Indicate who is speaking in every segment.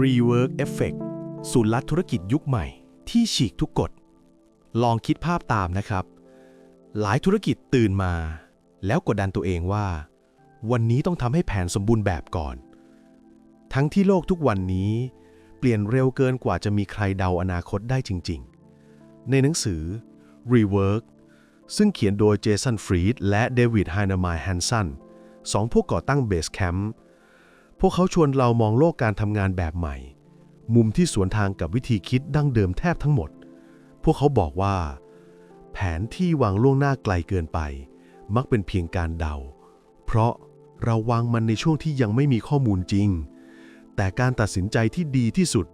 Speaker 1: Rework Effect สูตรลัดธุรกิจยุคใหม่ที่ฉีกทุกกฎ ลองคิดภาพตามนะครับ หลายธุรกิจตื่นมา แล้วกดดันตัวเองว่า วันนี้ต้องทำให้แผนสมบูรณ์แบบก่อน ทั้งที่โลกทุกวันนี้ เปลี่ยนเร็วเกินกว่าจะมีใครเดาอนาคตได้จริง ๆ ในหนังสือ Rework ซึ่งเขียนโดยเจสันฟรีดและเดวิดไฮนามายแฮนสันสองผู้ก่อตั้งเบสแคมป์ พวกเขาชวนเรามองโลกการทำงานแบบใหม่ มุมที่สวนทางกับวิธีคิดดั้งเดิมแทบทั้งหมด พวกเขาบอกว่า แผนที่วางล่วงหน้าไกลเกินไป มักเป็นเพียงการเดา เพราะเราวางมันในช่วงที่ยังไม่มีข้อมูลจริง แต่การตัดสินใจที่ดีที่สุด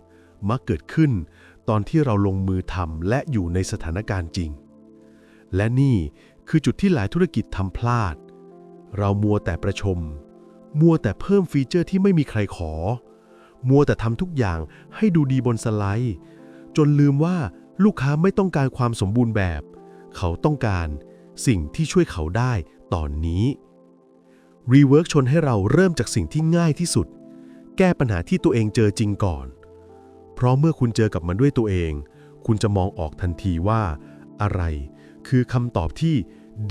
Speaker 1: มักเกิดขึ้น ตอนที่เราลงมือทำและอยู่ในสถานการณ์จริง และนี่คือจุดที่หลายธุรกิจทำพลาด เรามัวแต่ประชม มัวแต่เพิ่มฟีเจอร์ที่ไม่มีใครขอ มัวแต่ทำทุกอย่างให้ดูดีบนสไลด์ จนลืมว่าลูกค้าไม่ต้องการความสมบูรณ์แบบ เขาต้องการสิ่งที่ช่วยเขาได้ตอนนี้ Rework ชนให้เราเริ่มจากสิ่งที่ง่ายที่สุด แก้ปัญหาที่ตัวเองเจอจริงก่อน เพราะเมื่อคุณเจอกับมันด้วยตัวเอง คุณจะมองออกทันทีว่า อะไร คือคำตอบที่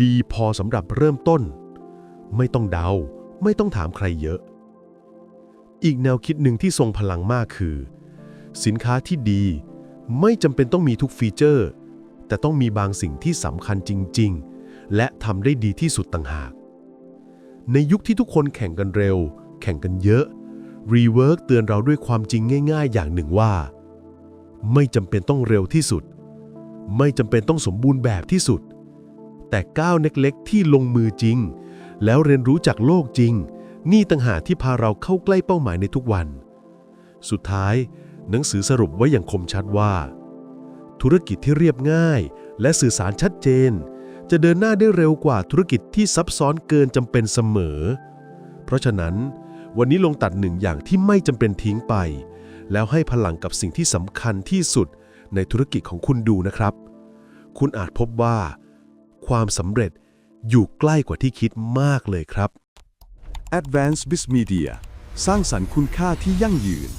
Speaker 1: ดีพอสำหรับเริ่มต้น ไม่ต้องเดา ไม่ต้องถามใครเยอะ อีกแนวคิดหนึ่งที่ทรงพลังมากคือ สินค้าที่ดี ไม่จำเป็นต้องมีทุกฟีเจอร์ แต่ต้องมีบางสิ่งที่สำคัญจริง ๆ และทำได้ดีที่สุดต่างหาก ในยุคที่ทุกคนแข่งกันเร็ว แข่งกันเยอะ Rework เตือนเราด้วยความจริงง่าย ๆ อย่างหนึ่งว่า ไม่จำเป็นต้องเร็วที่สุด ไม่จำเป็นต้องสมบูรณ์แบบที่สุด แต่ก้าวเล็กๆที่ลงมือจริง แล้วเรียนรู้จากโลกจริง นี่ต่างหากที่พาเราเข้าใกล้เป้าหมายในทุกวัน สุดท้าย หนังสือสรุปไว้อย่างคมชัดว่า ธุรกิจที่เรียบง่าย และสื่อสารชัดเจน จะเดินหน้าได้เร็วกว่าธุรกิจที่ซับซ้อนเกินจำเป็นเสมอ เพราะฉะนั้น วันนี้ลงตัดหนึ่งอย่างที่ไม่จำเป็นทิ้งไป แล้วให้พลังกับสิ่งที่สำคัญที่สุดในธุรกิจของคุณดูนะครับ คุณอาจพบว่า ความสำเร็จ อยู่ใกล้กว่าที่คิดมากเลยครับ
Speaker 2: Advanced Biz Media สร้างสรรค์คุณค่าที่ยั่งยืน